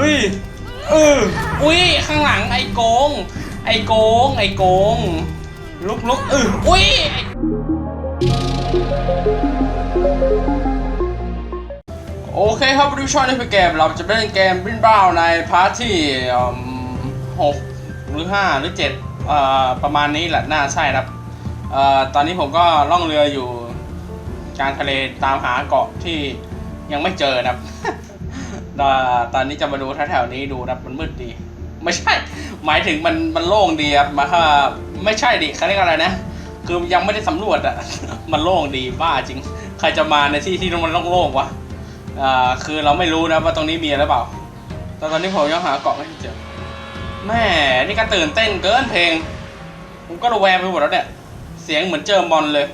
เฮ้ยเอออุ้ยข้างหลังไอ้โกง ไอ้โกง ไอ้โกง ลุกลุกเอออุ้ยโอเคครับวันนี้ช่องนี้เป็นเกม เราจะเล่นเกมบินบ้าวในพาร์ทที่หกหรือห้าหรือเจ็ดประมาณนี้แหละน่าใช่ครับออตอนนี้ผมก็ล่องเรืออยู่กลางทะเลตามหาเกาะที่ยังไม่เจอนะครับ ตอนตอนนี้จะมาดูแถวๆนี้ดูนะครับมันมืดดี ไม่ใช่ หมายถึงมันมันโล่งดีครับมาค่ะไม่ใช่ดิเขาเรียกอะไรนะ คือยังไม่ได้สำรวจอะมันโล่งดีบ้าจริง ใครจะมาในที่ที่มันโล่งๆวะอ่าคือเราไม่รู้นะว่าตรงนี้มีอะไรเปล่าแต่ตอนนี้ผมยังหาเกาะไม่เจอแม่นี่ก็ตื่นเต้นเกินเพลง ผมก็ระแวงไปหมดแล้วเนี่ย เสียงเหมือนเจอมอนเลย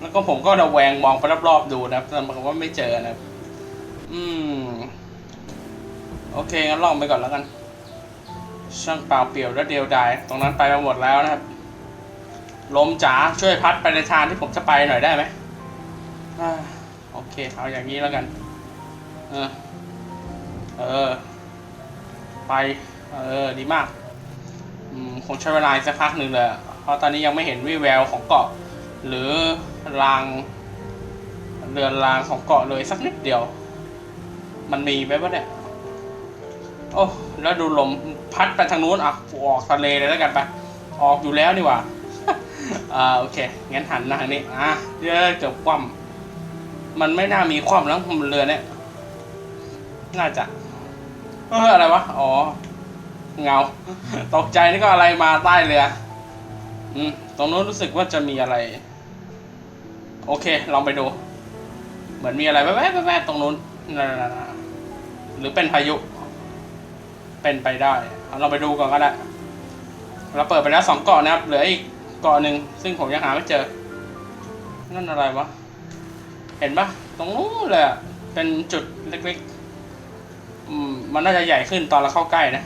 แล้วก็ผมก็ระแวงมองไปรอบๆดูนะแต่มันก็ไม่เจอนะ อืม โอเคงั้นลองไปก่อนแล้วกัน ช่างเปล่าเปลี่ยวและเดียวดายตรงนั้นไปมาหมดแล้วนะครับลมจ๋าช่วยพัดไปในทางที่ผมจะไปหน่อยได้ไหมอโอเคเอาอย่างนี้แล้วกัน เออ เออ ไป เออ ดีมาก อืม คงใช้เวลาสักพักหนึ่งเลย เพราะตอนนี้ยังไม่เห็นวี่แววของเกาะ หรือราง เรือนรางของเกาะเลยสักนิดเดียว มันมีไหมวะเนี่ย โอ้แล้วดูลมพัดไปทางนู้นอะกูออกทะเลเลยแล้วกันไปออกอยู่แล้วนี่หว่าอ่าโอเคงั้นหันมาทางนี้อะเดี๋ยอเกือบคว่ำมันไม่น่ามีคว่ำแล้วมันเรือเนี่ยน่าจะเอออะไรวะอ๋อเงา ตกใจนี่ก็อะไรมาใต้เรืออืมตรงนู้นรู้สึกว่าจะมีอะไร โอเค ลองไปดู เหมือนมีอะไรแวบๆแวบๆตรงนู้นนั่นๆๆหรือเป็นพายุ เป็นไปได้เอาเราไปดูก่อนก็ได้เราเปิดไปแล้วสองเกาะนะครับ เหลืออีกเกาะหนึ่งซึ่งผมยังหาไม่เจอ นั่นอะไรวะ เห็นปะตรงนู้นเลยอะเป็นจุดเล็กๆมันน่าจะใหญ่ขึ้นตอนเราเข้าใกล้นะ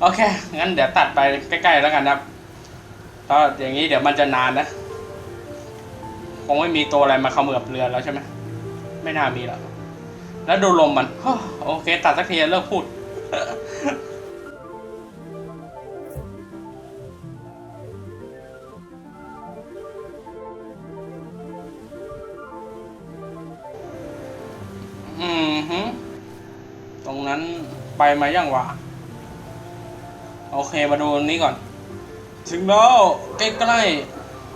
โอเค งั้นเดี๋ยวตัดไปใกล้ ๆ แล้วกันนะครับเพราะอย่างนี้เดี๋ยวมันจะนานนะ คงไม่มีตัวอะไรมาเขมือบเรือแล้วใช่ไหม ไม่น่ามีหรอก แล้วดูลมมันโอเค ตัดสักทีเลิกพูด อืมฮึตรงนั้นไปมายังวะโอเคมาดูนี้ก่อน ถึงแล้วใกล้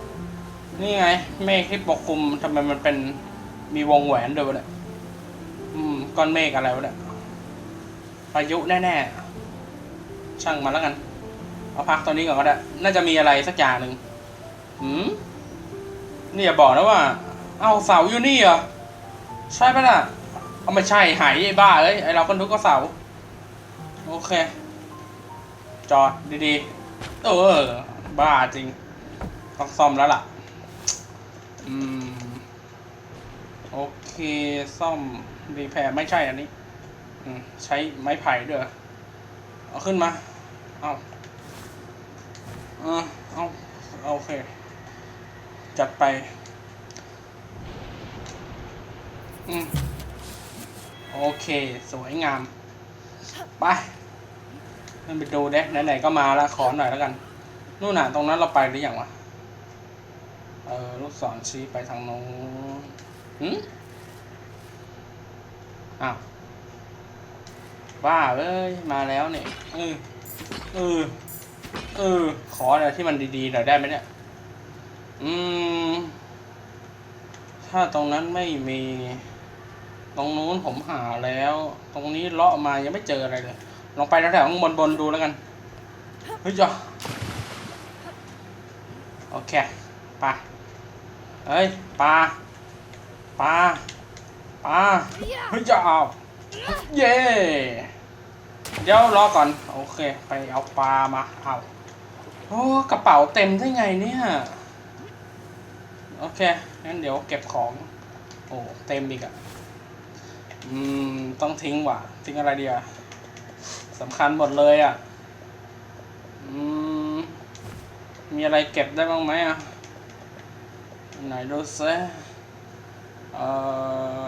ๆนี่ไง เมฆที่ปกคลุมทำไมมันเป็นมีวงแหวนด้วยวะเนี่ย ก้อนเมฆอะไรวะเนี่ยพายุแน่ๆ ช่างมาแล้วกัน เอาพักตัวนี้ก่อนก็ได้ น่าจะมีอะไรสักอย่างหนึ่งหืมนี่อย่าบอกนะว่า เอาเสาอยู่นี่เหรอ ใช่ปะล่ะ เอาไม่ใช่หายไอ้บ้าเอ้ยไอเราก็นึกว่าเสา โอเค จอดดีๆ เออ บ้าจริง ต้องซ่อมแล้วล่ะ อืม โอเค ซ่อม รีแพร์ไม่ใช่อันนี้อืใช้ไม้ไผ่ด้วยเอาขึ้นมา เอาเออเอาโอเค จัดไป อืม โอเค สวยงาม ไปนั่นไปดูเด้ไหนๆก็มาแล้วขอหน่อยแล้วกัน นู่นน่ะ ตรงนั้นเราไปหรือยังวะ เออ ลูกศรชี้ไปทางโน้นหืม อ้าวบ้าเอ้ยมาแล้วเนี่ยเออเออเออ ขออะไรที่มันดีๆหน่อยได้ไหมเนี่ย อืม ถ้าตรงนั้นไม่มี ตรงนู้นผมหาแล้ว ตรงนี้เลาะมายังไม่เจออะไรเลย ลองไปแถวๆข้างบนบนดูแล้วกัน เฮ้ยจ้ะโอเคไปเฮ้ยปลาปลา ปลาเฮ้ยจะเอาเย่เดี๋ยวรอก่อน โอเค ไปเอาปลามา เอาโอ้กระเป๋าเต็มได้ไงเนี่ย โอเค งั้นเดี๋ยวเก็บของ โอ้ เต็มอีกอะอืม ต้องทิ้งว่ะ ทิ้งอะไรดีอะสำคัญหมดเลยอะอืม มีอะไรเก็บได้บ้างไหมอะไหนดูซิเอ่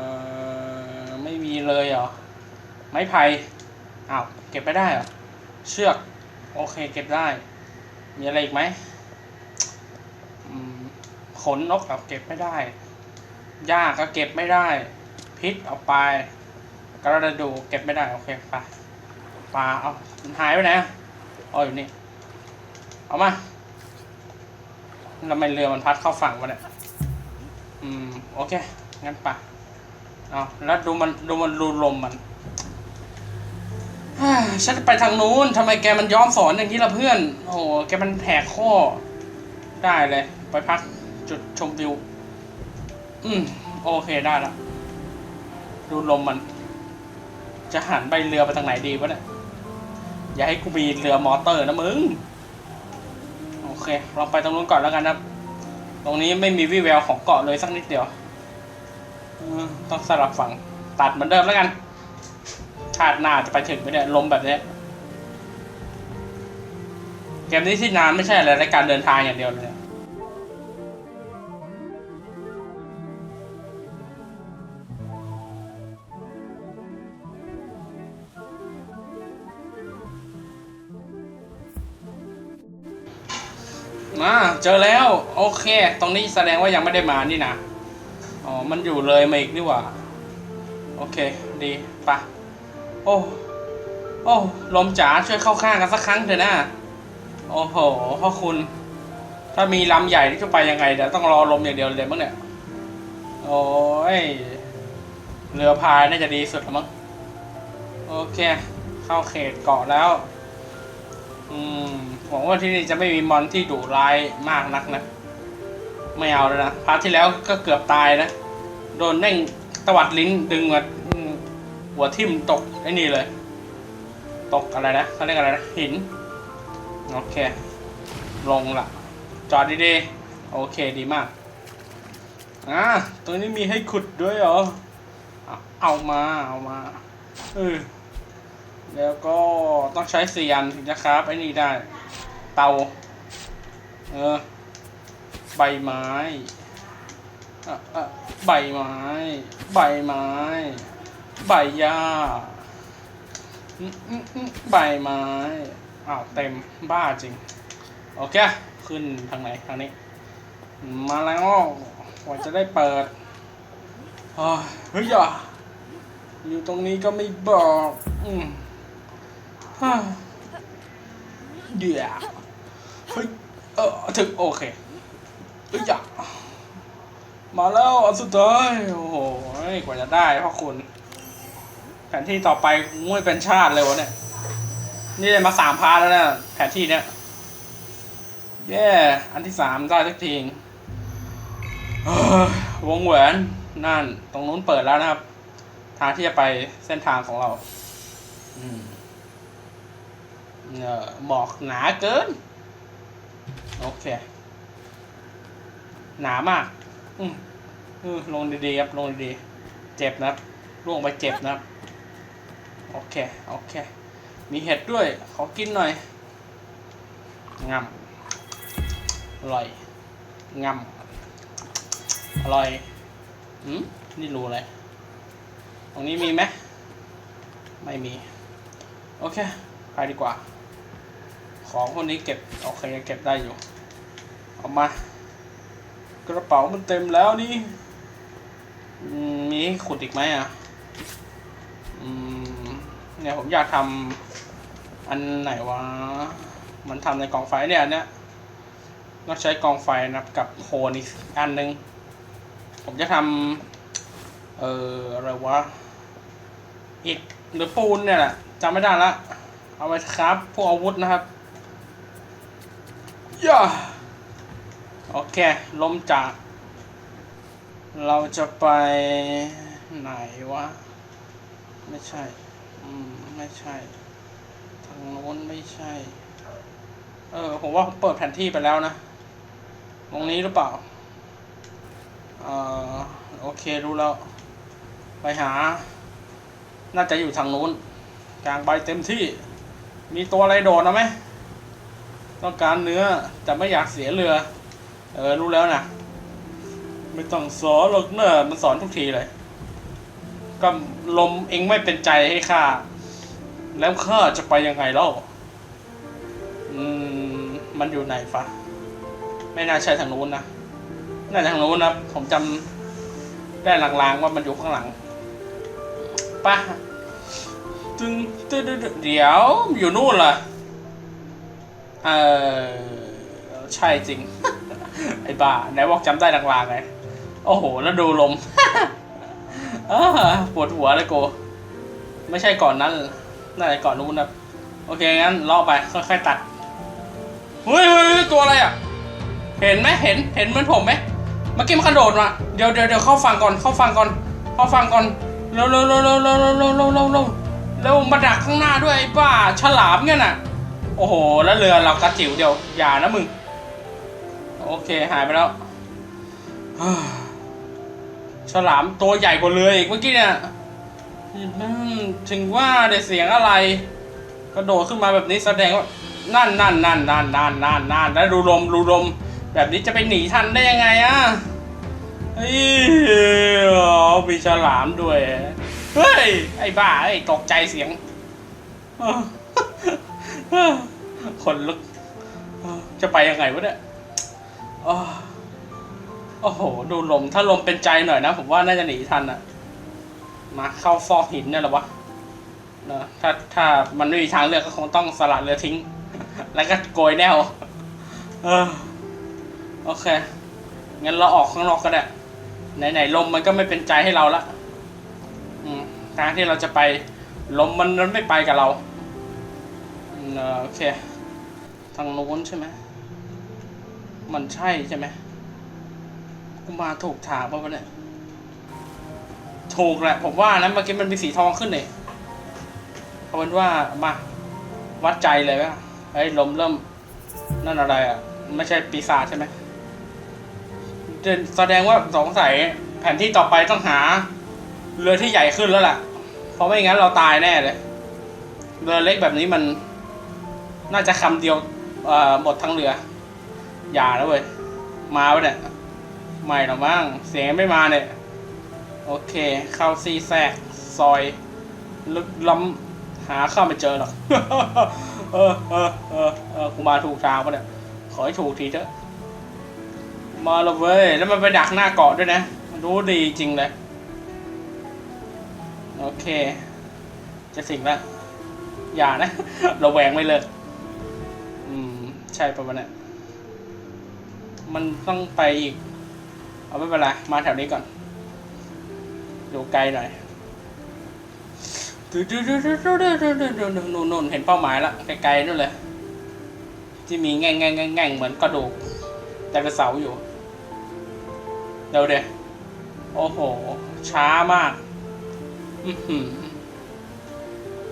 อ เลยเหรอ ไม้ไผ่อ้าวเก็บไม่ได้เหรอ เชือก โอเคเก็บได้ มีอะไรอีกไหมขนนกเอาเก็บไม่ได้หญ้าก็เก็บไม่ได้ พิษเอาไป กระดูกเก็บไม่ได้ โอเคไปปลาเอามันหายไปไหนอะอ๋ออยู่นี่ เอามาทำไมเรือมันพัดเข้าฝั่งวะเนี่ย อืม โอเค งั้นไป เอาแล้วดูมันดูมันรูลมมันฉันไปทางนู้นทำไมแกมันย้อมสอนอย่างนี้ล่ะเพื่อน โอ้โหแกมันแหกข้อ ได้เลย ไปพักจุดชมวิว อืม โอเคได้ละดูลมมัน จะหันใบเรือไปทางไหนดีวะเนี่ย อย่าให้กูมีเรือมอเตอร์นะมึง โอเค เราไปตรงนู้นก่อนแล้วกันนะครับ ตรงนี้ไม่มีวี่แววของเกาะเลยสักนิดเดียว ต้องสลับฝั่งตัดเหมือนเดิมแล้วกันชาติหน้าจะไปถึงไหมเนี่ยลมแบบนี้เกมนี้ที่นานไม่ใช่อะไรรายการเดินทางอย่างเดียวเลยเนี่ยมาเจอแล้ว โอเค ตรงนี้แสดงว่ายังไม่ได้มานี่นะ อ๋อ มันอยู่เลยมาอีกนี่หว่า โอเค ดีปะโอ้ โอ้ ลมจ๋าช่วยเข้าข้างกันสักครั้งเถอะนะ โอ้โหพ่อคุณ ถ้ามีลำใหญ่นี่จะไปยังไงเดี๋ยวต้องรอลมอย่างเดียวเลยมั้งเนี่ย โอ้ย เรือพายน่าจะดีสุดแล้วมั้ง โอเค เข้าเขตเกาะแล้ว อืมหวังว่าที่นี่จะไม่มีมอนที่ดุร้ายมากนักนะ ไม่เอาแล้วนะ พาร์ทที่แล้วก็เกือบตายนะ โดนแน่งตวัดลิ้นดึงมาหัวทิ่มตกไอ้นี่เลย ตกอะไรนะเขาเรียกอะไรนะหิน โอเค ลงละจอดดีๆ โอเคดีมาก อ่าตรงนี้มีให้ขุดด้วยเหรอ เอามาเอามาเออแล้วก็ต้องใช้เสียนถึงจะคราฟไอ้นี่ได้ เตา เออ ใบไม้อะอะ ใบไม้ ใบไม้ ใบหญ้าใบไม้อ้าวเต็มบ้าจริง โอเค ขึ้นทางไหนทางนี้ มาแล้วกว่าจะได้เปิดอ้าวเฮ้ยอย่าอยู่ตรงนี้ก็ไม่บอกอืมเดี๋ยวเฮ้ยเออถึงโอเคเฮ้ยอย่า มาแล้วอันสุดท้ายโอ้โหกว่าจะได้พ่อคุณแผนที่ต่อไปงไม่เป็นชาติเลยวะเนี่ย นี่ได้มาสามพาร์ทแล้วนะแผนที่เนี้ยเย้อันที่สามได้สักทีวงแหวนนั่น ตรงนู้นเปิดแล้วนะครับ ทางที่จะไปเส้นทางของเราอืมเออหมอกหนาเกิน โอเค หนามาก อืมอืมลงดีๆครับลงดีๆเจ็บนะร่วงไปเจ็บนะโอเคโอเค มีเห็ดด้วย ขอกินหน่อยงำอร่อยงำอร่อยอืมนี่รูอะไรตรงนี้มีไหมไม่มี โอเค ไปดีกว่า ของพวกนี้เก็บ โอเคเก็บได้อยู่ เอามา กระเป๋ามันเต็มแล้วนี่มีขุดอีกไหมอะเนี่ยผมอยากทำอันไหนวะ มันทำในกองไฟเนี่ยอันเนี้ยต้องใช้กองไฟนะกับโคนอีกอันหนึ่งผมจะทำเอ่ออะไรวะอิฐหรือปูนเนี่ยแหละจำไม่ได้ละ เอาไว้ครับ พวกอาวุธนะครับย่า โอเค ลมจาก เราจะไปไหนวะ ไม่ใช่ อืม ไม่ใช่ ทางโน้นไม่ใช่ เออ ผมว่าผมเปิดแผนที่ไปแล้วนะ ตรงนี้หรือเปล่า เออโอเค รู้แล้ว ไปหา น่าจะอยู่ทางโน้น กลางใบเต็มที่ มีตัวอะไรโดดนะไหมต้องการเนื้อแต่ไม่อยากเสียเรือ เออ รู้แล้วนะ ไม่ต้องสอนหรอกเนอะมันสอนทุกทีเลย ก็ลมเองไม่เป็นใจให้ข้า แล้วข้าจะไปยังไงเล่า อืม มันอยู่ไหนฟะ ไม่น่าใช่ทางนู้นนะ น่าจะทางนู้นนะ ผมจำได้ลางๆว่ามันอยู่ข้างหลังปะตึงตึงตึงตึงเดี๋ยวอยู่นู่นล่ะ เออใช่จริง ไอ้บ้าไหนบอกจำได้ลางๆไง โอ้โห แล้วดูลมปวดหัวเลยโก ไม่ใช่ก่อนนั้น น่าจะก่อนนู้นนะ โอเค งั้นล่อไป ค่อยๆตัดเฮ้ยเฮ้ยเฮ้ยตัวอะไรอะ เห็นไหมเห็น เห็นเหมือนผมไหมเมื่อกี้มันกระโดดมา เดี๋ยวเดี๋ยวเดี๋ยวเข้าฟังก่อน เข้าฟังก่อน เข้าฟังก่อน เร็วเร็วเร็วเร็วเร็วเร็วเร็วเร็วเร็วเร็วเร็วมาดักข้างหน้าด้วยไอ้บ้า ฉลามเนี่ยน่ะ โอ้โห แล้วเรือเรากระจิ๋วเดียว อย่านะมึง โอเคหายไปแล้วฉลามตัวใหญ่กว่าเรืออีกเมื่อกี้เนี่ยถึงว่าได้เสียงอะไร กระโดดขึ้นมาแบบนี้แสดงว่านั่นนั่นนั่นนั่นนั่นนั่นนั่นแล้วดูลมดูลม แบบนี้จะไปหนีทันได้ยังไงอะเฮ้ยมีฉลามด้วย เฮ้ย ไอ้บ้าไอ้ตกใจเสียงคนลุกจะไปยังไงวะเนี่ย อ้อโอ้โห ดูลม ถ้าลมเป็นใจหน่อยนะ ผมว่าน่าจะหนีทันอะมาเข้าฟอกหินเนี่ยหรอวะเนอะถ้าถ้ามันไม่มีทางเลือกก็คงต้องสลัดเรือทิ้ง แล้วก็โกยแนว เออ โอเค งั้นเราออกข้างนอกก็ได้ ไหนๆลมมันก็ไม่เป็นใจให้เราละอืมทางที่เราจะไปลมมันมันไม่ไปกับเราเออโอเค ทางโน้นใช่ไหม มันใช่ใช่ไหมกูมาถูกทางป่ะวะเนี่ยถูกแหละ ผมว่านะเมื่อกี้มันมีสีทองขึ้นเลยเอาเป็นว่ามาวัดใจเลยว่าเฮ้ลมเริ่ม นั่นอะไรอะ ไม่ใช่ปีศาจใช่ไหมแสดงว่าสงสัยแผนที่ต่อไปต้องหา เรือที่ใหญ่ขึ้นแล้วล่ะ เพราะไม่งั้นเราตายแน่เลย เรือเล็กแบบนี้มัน น่าจะคำเดียวหมดทั้งเรือ อย่านะเว้ย มาปะเนี่ย ไม่หรอกมั้งเสียงไม่มาเนี่ย โอเค เข้าซีแซกซอยลึกล้ำหาเข้าไม่เจอหรอกเออเออเออเออกูมาถูกทางปะเนี่ย ขอให้ถูกทีเถอะ มาและเว้ย แล้วมันไปดักหน้าเกาะด้วยนะ รู้ดีจริงเลย โอเค จะถึงแล้วอย่านะ เราแหวงไม่เลิก อืม ใช่ประวะเนี่ย มันต้องไปอีก เอาไม่เป็นไรมาแถวนี้ก่อนอยู่ไกลหน่อยนู่นเห็นเป้าหมายละไกลๆนู่นเลย ที่มีแง่งแง่งแง่งเหมือนกระดูกแต่เป็นเสาอยู่ เดี๋ยวเดี๋ยวโอ้โห ช้ามาก อือหือ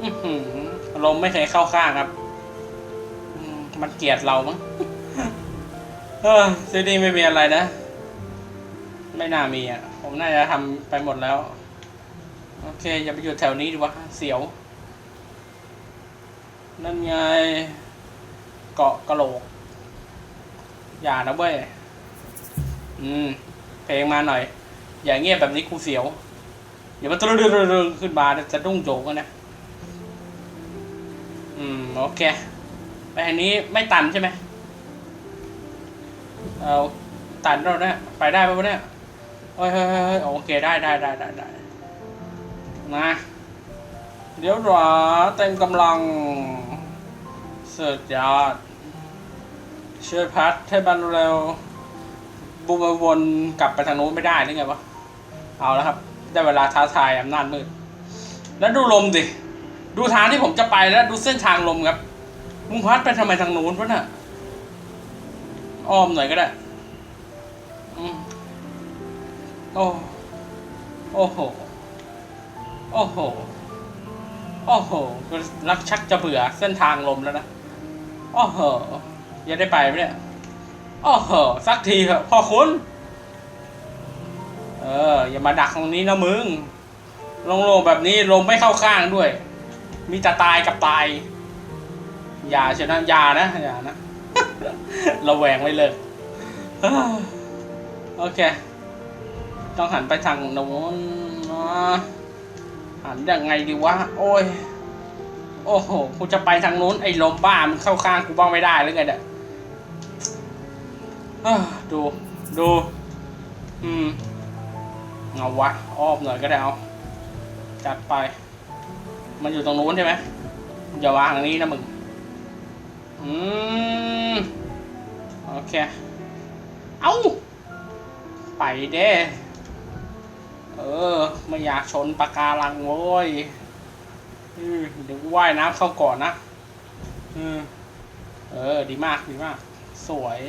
อือหือลมไม่เคยเข้าข้างครับ มันเกลียดเรามั้ง เออซีดีไม่มีอะไรนะ ไม่น่ามีอะ ผมน่าจะทำไปหมดแล้ว โอเค อย่าไปอยู่แถวนี้ดีวะ เสียว นั่นไง เกาะกะโหลก อย่านะเว้ย อืม เพลงมาหน่อย อย่าเงียบแบบนี้กูเสียวเดี๋ยวมันตรึงๆขึ้นมาจะดุ้งโจกกันนะ อืม โอเค ไปทางนี้ไม่ตันใช่ไหม เอาตันเราเนี่ยไปได้ปะวะเนี่ยเฮ้ยเฮ้ยเฮ้ยโอเคได้ได้ได้ได้ได้มาเดี๋ยวรอเต็มกำลังเสุดยอดช่วยพัดให้บันเร็วบูมวนกลับไปทางโน้นไม่ได้หรือไงวะเอาแล้วครับ ได้เวลาท้าทายอำนาจมืดแล้วดูลมดิ ดูทางที่ผมจะไปแล้วดูเส้นทางลมครับ มึงพัดไปทำไมทางนู้นวะน่ะ อ้อมหน่อยก็ได้อืมโอ้โอ้โห โอ้โห โอ้โห รักชักจะเบื่อเส้นทางลมแล้วนะ โอ้โห ยังได้ไปไหมเนี่ย โอ้โห สักทีเถอะพ่อคุณ เออ อย่ามาดักตรงนี้นะมึง ลงโลงแบบนี้ลมไม่เข้าข้างด้วย มีแต่ตายกับตาย อย่าเชียวนะอย่านะ อย่านะ ระแวงไว้เลยโอเค ต้องหันไปทางโน้นหันยังไงดีวะ โอ้ย โอ้โห กูจะไปทางนู้นไอ้ลมบ้ามันเข้าข้างกูบ้างไม่ได้หรือไงเนี่ยดู ดู อืมเอาวะ อ้อมหน่อยก็ได้เอาจัดไป มันอยู่ตรงนู้นใช่ไหมอย่าวางตรงนี้นะมึง อืม โอเค เอาไปเด้ เออ ไม่อยากชนปะการังโว้ยเดี๋ยวว่ายน้ำเข้าก่อนนะอืมเออ ดีมาก ดีมาก สวย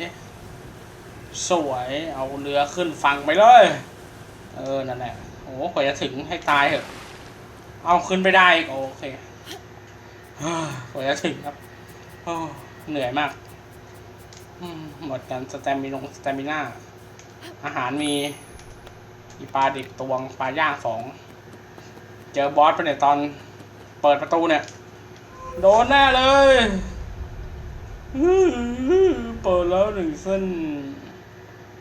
สวย เอาเรือขึ้นฝั่งไปเลย เออ นั่นแหละ โอ้กว่าจะถึงให้ตายเถอะ เอาขึ้นไปได้อีกโอเคเฮ้ยกว่าจะถึงครับ เหนื่อยมาก หมดกันสแตมินงสแตมิน่า อาหารมีมีปลาดิบตวงปลาย่างสอง เจอบอสไปเนี่ยตอนเปิดประตูเนี่ย โดนแน่เลยเปิดแล้วหนึ่งเส้น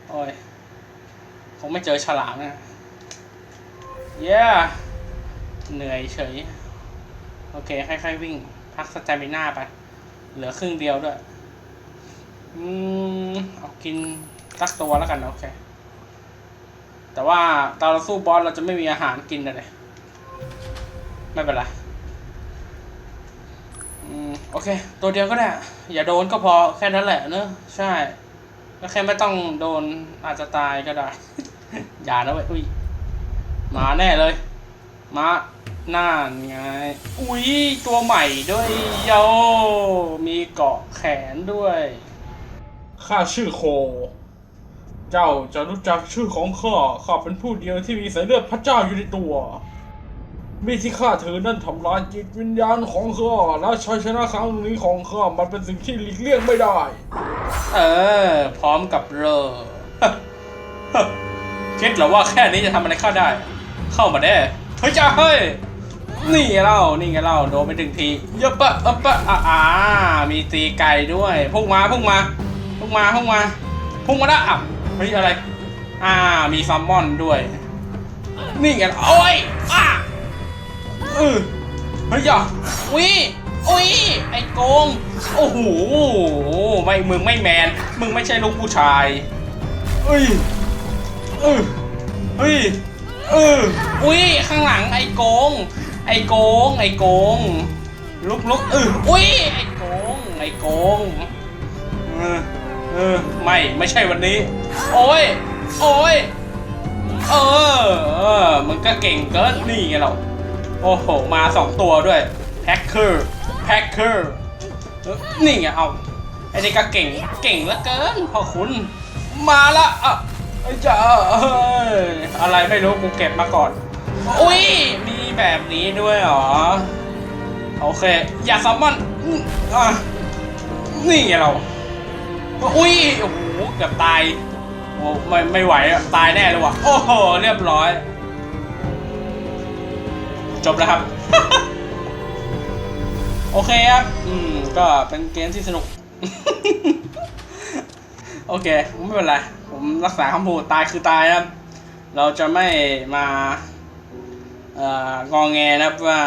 โอ้ย คงไม่เจอฉลามนะเย้เหนื่อยเฉย โอเค ค่อยๆวิ่ง พักสแตมิน่าไป เหลือครึ่งเดียวด้วย อืม เอากินสักตัวแล้วกันโอเค แต่ว่าตอนเราสู้บอสเราจะไม่มีอาหารกินเลยไม่เป็นไร อืม โอเค ตัวเดียวก็ได้ อย่าโดนก็พอแค่นั้นแหละเนอะใช่ก็แค่ไม่ต้องโดนอาจจะตายก็ได้ อย่านะเว้ยอุ้ย มาแน่เลย มา น่านไง อุ้ยตัวใหม่ด้วยโยมีเกาะแขนด้วย ข้าชื่อโค เจ้าจะรู้จักชื่อของข้า ข้าเป็นผู้เดียวที่มีสายเลือดพระเจ้าอยู่ในตัว มีดที่ข้าถือนั่นทำลายจิตวิญญาณของข้า และชัยชนะครั้งนี้ของข้ามันเป็นสิ่งที่หลีกเลี่ยงไม่ได้ เออ พร้อมกับเรอคิดเหรอว่าแค่นี้จะทำอะไรข้าได้ เข้ามาได้เฮ้ยจ้าเฮ้ย นี่ไงเล่า นี่ไงเล่า โดนไปถึงทีเยอะปะเอะปะอ่าอ่ามีตีไก่ด้วย พุ่งมา พุ่งมา พุ่งมา พุ่งมา พุ่งมาละอะเฮ้ยอะไร อ่า มีซัมมอนด้วย นี่ไง โอ้ยอะเออเฮ้ยอย่าอุ้ยอุ้ย ไอ้โกง โอ้โห ไม่ มึงไม่แมน มึงไม่ใช่ลูกผู้ชายเอ้ยเออเฮ้ยเอออุ้ย ข้างหลังไอ้โกง ไอ้โกง ไอ้โกง ลุกลุกเอออุ้ย ไอ้โกง ไอ้โกง เออ เออ ไม่ ไม่ใช่วันนี้ โอ้ย โอ้ย เออ เออ มันก็เก่งเกินนี่ไงเรา โอ้โห มาสองตัวด้วย แพ็คเกอร์ แพ็คเกอร์ นี่ไงเอา ไอ้นี่ก็เก่ง เก่งเหลือเกินพ่อคุณ มาละอะไอ้จ้าเอ้ยอะไรไม่รู้กูเก็บมาก่อน อุ้ย มี แบบนี้ด้วยเหรอ โอเค อย่าซัมมอนอะนี่ไงเรา อุ้ย โอ้โห เกือบตาย โอ้ไม่ไม่ไหวอะตายแน่เลยว่ะ โอ้โห เรียบร้อย จบแล้วครับ โอเคครับ อืม ก็เป็นเกมที่สนุก โอเค ไม่เป็นไร ผมรักษาคำพูดตายคือตายครับ เราจะไม่มา งองแงนะครับว่า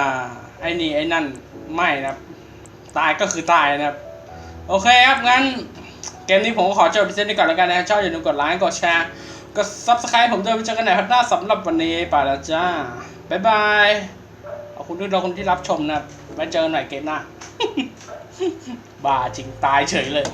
ไอ้นี่ไอ้นั่นไม่นะครับ ตายก็คือตายนะครับ โอเคครับงั้นเกมนี้ผมขอจบไปเส้นนี้ก่อนแล้วกันนะชอบอย่าลืมกดไลค์กดแชร์กด subscribe ผมด้วยไปเจอกันในพัฒนาสำหรับวันนี้ไปแล้วจ้าบ๊ายบายขอบคุณทุกคนที่รับชมนะครับไว้เจอกันใหม่เกมหน้า บ้าจริงตายเฉยเลย